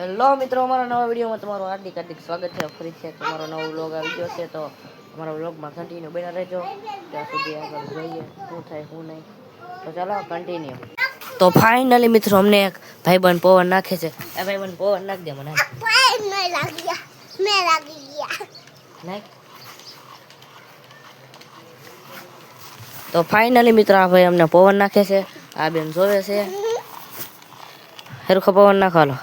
Hello મિત્રો, અમારા નવા વિડીયોમાં તમારું હાર્દિક હાર્દિક સ્વાગત છે. ફરી છે તમારો નવો વ્લોગ આવી ગયો છે, તો અમારા વ્લોગમાં કન્ટિન્યુ બન્યા રહેજો. ત્યાં સુધી આગળ જોઈએ શું થાય, શું નહીં. તો ચાલો કન્ટિન્યુ તો ફાઇનલી મિત્રો, અમને એક ભાઈબંધ પવન નાખે છે. એ ભાઈબંધ પવન નાખ દે મને. તો ફાઇનલી મિત્રો, આ ભાઈ અમને પવન નાખે છે. આ બેન જોવે છે. હેરખો પવન નાખવાનો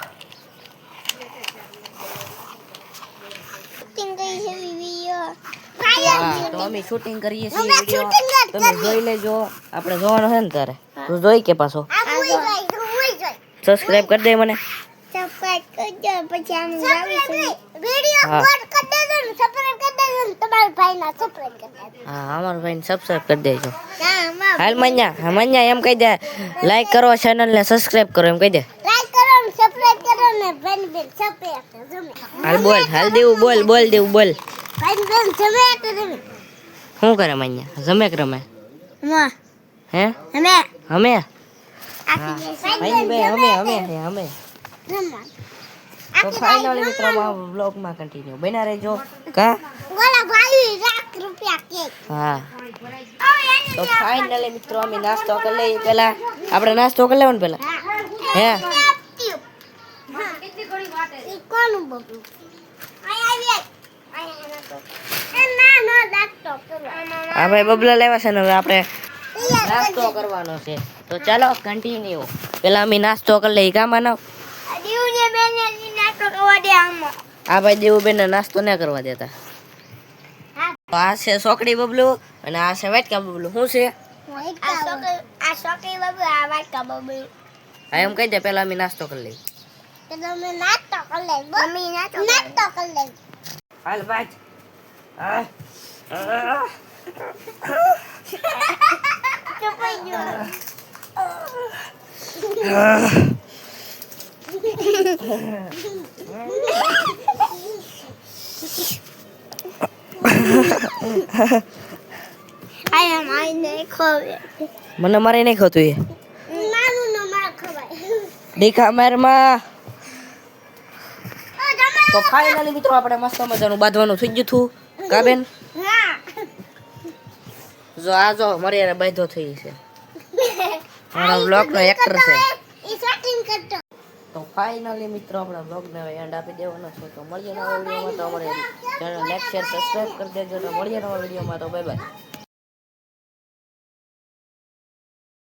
શૂટિંગ કરી છે વિડિયો હા તો અમે શૂટિંગ કરીએ છીએ વીડિયો તમે જોઈ લેજો. આપણે જોવાનું છે ને તારે તું જોઈ કે પાછો? સબસ્ક્રાઇબ કરી દે મને. સબસ્ક્રાઇબ કરજો પછી આમ લાવી વિડિયો હા. કોડ કરી દેજો ને સબસ્ક્રાઇબ કરી દેજો ને તમારા ભાઈના સબસ્ક્રાઇબ કરી દેજો હા અમારા ભાઈને સબસ્ક્રાઇબ કરી દેજો. હાલ મન્યા હા મન્યા એમ કહી દે. લાઈક કરો ચેનલ ને સબસ્ક્રાઇબ કરો એમ કહી દે. લાઈક કરો ને સબસ્ક્રાઇબ કરો ને બેન બેન સબસ્ક્રાઇબ જમે. હાલ બોલ હાલ દેવું બોલ બોલ દેવું બોલ. શું કરે મન્યા? જમે કે રમે? હે? અમે અમે અમે અમે અમે તો ફાઇનલી મિત્રો બ્લોગમાં કન્ટિન્યુ બના રહેજો. કા? બોલા ભાઈ લાખ રૂપિયા કેક. હા. તો ફાઇનલી મિત્રો અમે નાસ્તો કરી લઈએ પેલા આપણે નાસ્તો કરી લેવાનો પેલા હે. કોનું બબલું આય આવી ના ના દાંતો કરો હા ભાઈ બબલા લેવા છે ને હવે આપણે નાસ્તો કરવાનો છે. તો ચાલો કન્ટિન્યુ પેલા અમે નાસ્તો કરી લઈએ કા માનવ દીવને બેને નાસ્તો કરવા દે આમાં આ ભાઈ દેવુબેન નાસ્તો ના કરવા દેતા. હા આ છે સોકડી બબલું અને આ છે વાટકા બબલું. શું છે? આ સોકડી બબલુ આ વાટકા બબલુ હા એમ કહી દે પેલા અમે નાસ્તો કરી લઈએ. તમે નાસ્તો કરી લે મમ્મી નાસ્તો નાસ્તો કરી લે હાલ ભાઈ હા. મને મારે નહીં ખોતું એ. નાનું નો માર ખવાય દેખા મારમાં. ઓ તો ફાઇનલી મિત્રો આપણે મસ્ત મજાનું બાંધવાનું થઈ ગયું હતું. કા બેન? હા જો આ જો મારી એને બાંધો થઈ છે. મારા બ્લોગનો એક્ટર છે. તો ફાઇનલી મિત્રો આપણા બ્લોગને હવે એન્ડ આપી દેવાનો છે. તો મળીએ નવા વિડીયોમાં તો અમારે ચેનલ લાઈક શેર સબસ્ક્રાઈબ કરી દેજો. તો મળીએ નવા વિડીયોમાં તો બાય બાય